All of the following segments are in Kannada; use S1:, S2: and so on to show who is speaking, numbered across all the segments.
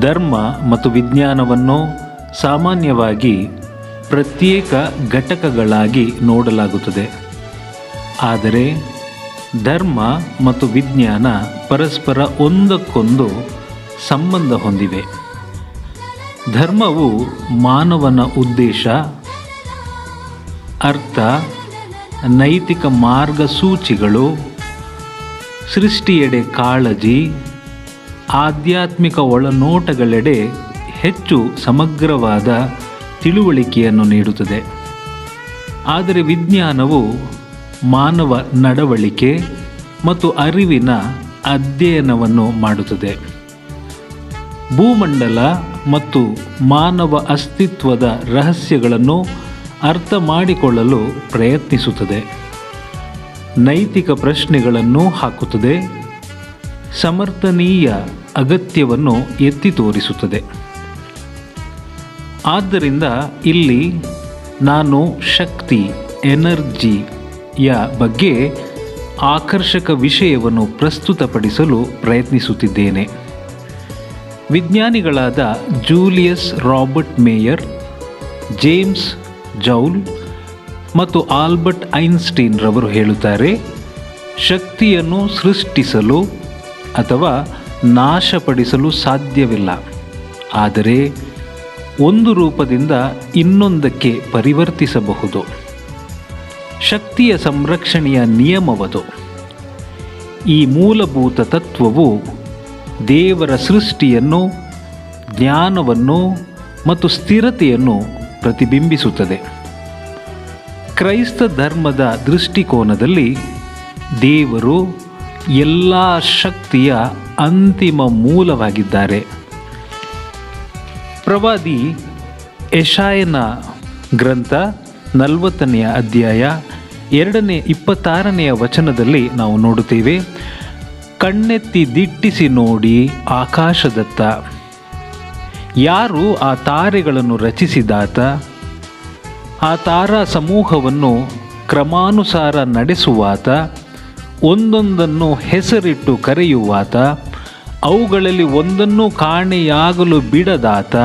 S1: ಧರ್ಮ ಮತ್ತು ವಿಜ್ಞಾನವನ್ನು ಸಾಮಾನ್ಯವಾಗಿ ಪ್ರತ್ಯೇಕ ಘಟಕಗಳಾಗಿ ನೋಡಲಾಗುತ್ತದೆ. ಆದರೆ ಧರ್ಮ ಮತ್ತು ವಿಜ್ಞಾನ ಪರಸ್ಪರ ಒಂದಕ್ಕೊಂದು ಸಂಬಂಧ ಹೊಂದಿವೆ. ಧರ್ಮವು ಮಾನವನ ಉದ್ದೇಶ, ಅರ್ಥ, ನೈತಿಕ ಮಾರ್ಗಸೂಚಿಗಳು, ಸೃಷ್ಟಿಯೆಡೆ ಕಾಳಜಿ ಆಧ್ಯಾತ್ಮಿಕ ಒಳನೋಟಗಳೆಡೆ ಹೆಚ್ಚು ಸಮಗ್ರವಾದ ತಿಳುವಳಿಕೆಯನ್ನು ನೀಡುತ್ತದೆ. ಆದರೆ ವಿಜ್ಞಾನವು ಮಾನವ ನಡವಳಿಕೆ ಮತ್ತು ಅರಿವಿನ ಅಧ್ಯಯನವನ್ನು ಮಾಡುತ್ತದೆ. ಭೂಮಂಡಲ ಮತ್ತು ಮಾನವ ಅಸ್ತಿತ್ವದ ರಹಸ್ಯಗಳನ್ನು ಅರ್ಥ ಮಾಡಿಕೊಳ್ಳಲು ಪ್ರಯತ್ನಿಸುತ್ತದೆ. ನೈತಿಕ ಪ್ರಶ್ನೆಗಳನ್ನು ಹಾಕುತ್ತದೆ. ಸಮರ್ಥನೀಯ ಅಗತ್ಯವನ್ನು ಎತ್ತಿ ತೋರಿಸುತ್ತದೆ. ಆದ್ದರಿಂದ ಇಲ್ಲಿ ನಾನು ಶಕ್ತಿ ಎನರ್ಜಿಯ ಬಗ್ಗೆ ಆಕರ್ಷಕ ವಿಷಯವನ್ನು ಪ್ರಸ್ತುತಪಡಿಸಲು ಪ್ರಯತ್ನಿಸುತ್ತಿದ್ದೇನೆ. ವಿಜ್ಞಾನಿಗಳಾದ Julius Robert Mayer, James Joule ಮತ್ತು ಆಲ್ಬರ್ಟ್ ಐನ್ಸ್ಟೀನ್ ರವರು ಹೇಳುತ್ತಾರೆ, ಶಕ್ತಿಯನ್ನು ಸೃಷ್ಟಿಸಲು ಅಥವಾ ನಾಶಪಡಿಸಲು ಸಾಧ್ಯವಿಲ್ಲ. ಆದರೆ ಒಂದು ರೂಪದಿಂದ ಇನ್ನೊಂದಕ್ಕೆ ಪರಿವರ್ತಿಸಬಹುದು. ಶಕ್ತಿಯ ಸಂರಕ್ಷಣೆಯ ನಿಯಮವದು. ಈ ಮೂಲಭೂತ ತತ್ವವು ದೇವರ ಸೃಷ್ಟಿಯನ್ನು, ಜ್ಞಾನವನ್ನು ಮತ್ತು ಸ್ಥಿರತೆಯನ್ನು ಪ್ರತಿಬಿಂಬಿಸುತ್ತದೆ. ಕ್ರೈಸ್ತ ಧರ್ಮದ ದೃಷ್ಟಿಕೋನದಲ್ಲಿ ದೇವರು ಎಲ್ಲ ಶಕ್ತಿಯ ಅಂತಿಮ ಮೂಲವಾಗಿದ್ದಾರೆ. ಪ್ರವಾದಿ ಯಶಾಯನ ಗ್ರಂಥ ನಲವತ್ತನೆಯ ಅಧ್ಯಾಯ ಎರಡನೇ ಇಪ್ಪತ್ತಾರನೆಯ ವಚನದಲ್ಲಿ ನಾವು ನೋಡುತ್ತೇವೆ, ಕಣ್ಣೆತ್ತಿ ದಿಟ್ಟಿಸಿ ನೋಡಿ ಆಕಾಶದತ್ತ. ಯಾರು ಆ ತಾರೆಗಳನ್ನು ರಚಿಸಿದಾತ? ಆ ತಾರಾ ಸಮೂಹವನ್ನು ಕ್ರಮಾನುಸಾರ ನಡೆಸುವಾತ? ಒಂದೊಂದನ್ನು ಹೆಸರಿಟ್ಟು ಕರೆಯುವಾತ, ಅವುಗಳಲ್ಲಿ ಒಂದನ್ನು ಕಾಣೆಯಾಗಲು ಬಿಡದಾತ,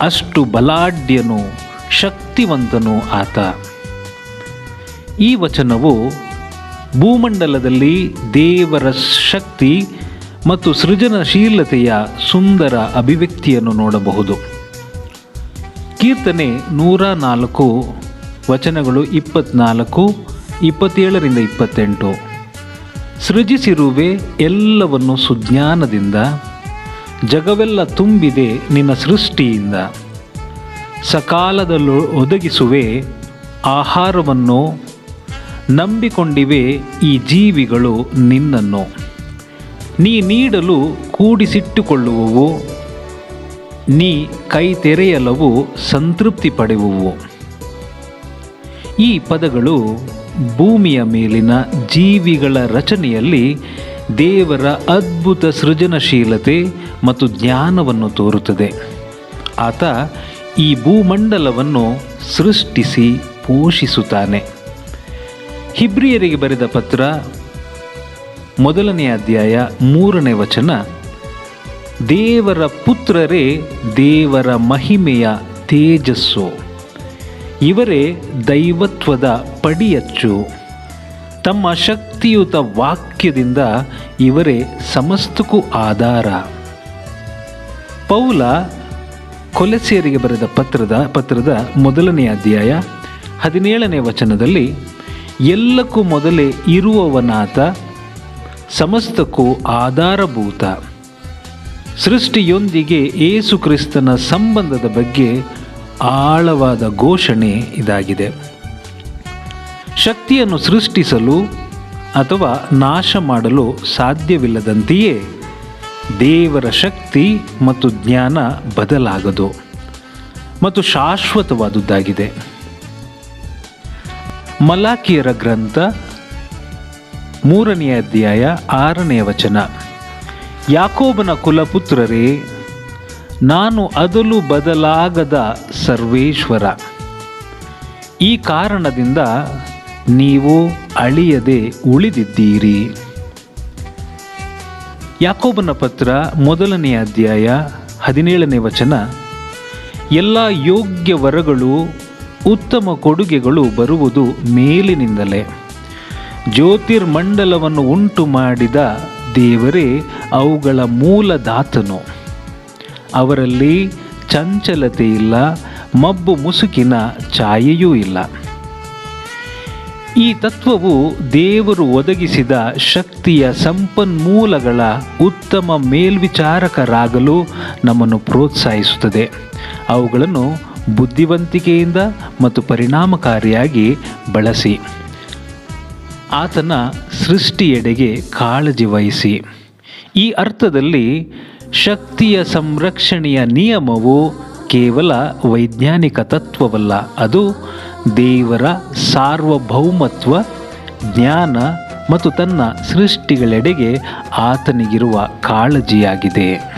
S1: ಅಷ್ಟು ಬಲಾಢ್ಯನು, ಶಕ್ತಿವಂತನು ಆತ. ಈ ವಚನವು ಭೂಮಂಡಲದಲ್ಲಿ ದೇವರ ಶಕ್ತಿ ಮತ್ತು ಸೃಜನಶೀಲತೆಯ ಸುಂದರ ಅಭಿವ್ಯಕ್ತಿಯನ್ನು ನೋಡಬಹುದು. ಕೀರ್ತನೆ ನೂರ ನಾಲ್ಕು, ವಚನಗಳು ಇಪ್ಪತ್ನಾಲ್ಕು, ಇಪ್ಪತ್ತೇಳರಿಂದ ಇಪ್ಪತ್ತೆಂಟು. ಸೃಜಿಸಿರುವೆ ಎಲ್ಲವನ್ನು ಸುಜ್ಞಾನದಿಂದ, ಜಗವೆಲ್ಲ ತುಂಬಿದೆ ನಿನ್ನ ಸೃಷ್ಟಿಯಿಂದ. ಸಕಾಲದಲ್ಲೂ ಒದಗಿಸುವೆ ಆಹಾರವನ್ನು, ನಂಬಿಕೊಂಡಿವೆ ಈ ಜೀವಿಗಳು ನಿನ್ನನ್ನು. ನೀ ನೀಡಲು ಕೂಡಿಸಿಟ್ಟುಕೊಳ್ಳುವವು, ನೀ ಕೈ ತೆರೆಯಲವು ಸಂತೃಪ್ತಿ ಪಡೆಯುವು ಈ ಪದಗಳು ಭೂಮಿಯ ಮೇಲಿನ ಜೀವಿಗಳ ರಚನೆಯಲ್ಲಿ ದೇವರ ಅದ್ಭುತ ಸೃಜನಶೀಲತೆ ಮತ್ತು ಜ್ಞಾನವನ್ನು ತೋರುತ್ತದೆ. ಆತ ಈ ಭೂಮಂಡಲವನ್ನು ಸೃಷ್ಟಿಸಿ ಪೋಷಿಸುತ್ತಾನೆ. ಹಿಬ್ರಿಯರಿಗೆ ಬರೆದ ಪತ್ರ ಮೊದಲನೇ ಅಧ್ಯಾಯ ಮೂರನೇ ವಚನ, ದೇವರ ಪುತ್ರರೇ ದೇವರ ಮಹಿಮೆಯ ತೇಜಸ್ಸು. ಇವರೇ ದೈವತ್ವದ ಪಡಿಯಚ್ಚು. ತಮ್ಮ ಶಕ್ತಿಯುತ ವಾಕ್ಯದಿಂದ ಇವರೇ ಸಮಸ್ತಕ್ಕೂ ಆಧಾರ. ಪೌಲ ಕೊಲೆಸಿಯರಿಗೆ ಬರೆದ ಪತ್ರದ ಪತ್ರದ ಮೊದಲನೇ ಅಧ್ಯಾಯ ಹದಿನೇಳನೇ ವಚನದಲ್ಲಿ, ಎಲ್ಲಕ್ಕೂ ಮೊದಲೇ ಇರುವವನಾತ ಸಮಸ್ತಕ್ಕೂ ಆಧಾರಭೂತ. ಸೃಷ್ಟಿಯೊಂದಿಗೆ ಏಸು ಕ್ರಿಸ್ತನ ಸಂಬಂಧದ ಬಗ್ಗೆ ಆಳವಾದ ಘೋಷಣೆ ಇದಾಗಿದೆ. ಶಕ್ತಿಯನ್ನು ಸೃಷ್ಟಿಸಲು ಅಥವಾ ನಾಶ ಮಾಡಲು ಸಾಧ್ಯವಿಲ್ಲದಂತೆಯೇ ದೇವರ ಶಕ್ತಿ ಮತ್ತು ಜ್ಞಾನ ಬದಲಾಗದು ಮತ್ತು ಶಾಶ್ವತವಾದುದಾಗಿದೆ. ಮಲಾಕಿಯರ ಗ್ರಂಥ ಮೂರನೆಯ ಅಧ್ಯಾಯ ಆರನೆಯ ವಚನ. ಯಾಕೋಬನ ಕುಲಪುತ್ರರೇ ನಾನು ಅದಲು ಬದಲಾಗದ ಸರ್ವೇಶ್ವರ. ಈ ಕಾರಣದಿಂದ ನೀವು ಅಳಿಯದೆ ಉಳಿದಿದ್ದೀರಿ. ಯಾಕೋಬನ ಪತ್ರ ಮೊದಲನೆಯ ಅಧ್ಯಾಯ ಹದಿನೇಳನೇ ವಚನ, ಎಲ್ಲ ಯೋಗ್ಯ ವರಗಳು ಉತ್ತಮ ಕೊಡುಗೆಗಳು ಬರುವುದು ಮೇಲಿನಿಂದಲೇ. ಜ್ಯೋತಿರ್ಮಂಡಲವನ್ನು ಉಂಟು ಮಾಡಿದ ದೇವರೇ ಅವುಗಳ ಮೂಲದಾತನು. ಅವರಲ್ಲಿ ಚಂಚಲತೆ ಇಲ್ಲ, ಮಬ್ಬು ಮುಸುಕಿನ ಛಾಯೆಯೂ ಇಲ್ಲ. ಈ ತತ್ವವು ದೇವರು ಒದಗಿಸಿದ ಶಕ್ತಿಯ ಸಂಪನ್ಮೂಲಗಳ ಉತ್ತಮ ಮೇಲ್ವಿಚಾರಕರಾಗಲು ನಮ್ಮನ್ನು ಪ್ರೋತ್ಸಾಹಿಸುತ್ತದೆ. ಅವುಗಳನ್ನು ಬುದ್ಧಿವಂತಿಕೆಯಿಂದ ಮತ್ತು ಪರಿಣಾಮಕಾರಿಯಾಗಿ ಬಳಸಿ. ಆತನ ಸೃಷ್ಟಿಯೆಡೆಗೆ ಕಾಳಜಿ ವಹಿಸಿ. ಈ ಅರ್ಥದಲ್ಲಿ ಶಕ್ತಿಯ ಸಂರಕ್ಷಣೆಯ ನಿಯಮವು ಕೇವಲ ವೈಜ್ಞಾನಿಕ ತತ್ವವಲ್ಲ, ಅದು ದೇವರ ಸಾರ್ವಭೌಮತ್ವ, ಜ್ಞಾನ ಮತ್ತು ತನ್ನ ಸೃಷ್ಟಿಗಳೆಡೆಗೆ ಆತನಿಗಿರುವ ಕಾಳಜಿಯಾಗಿದೆ.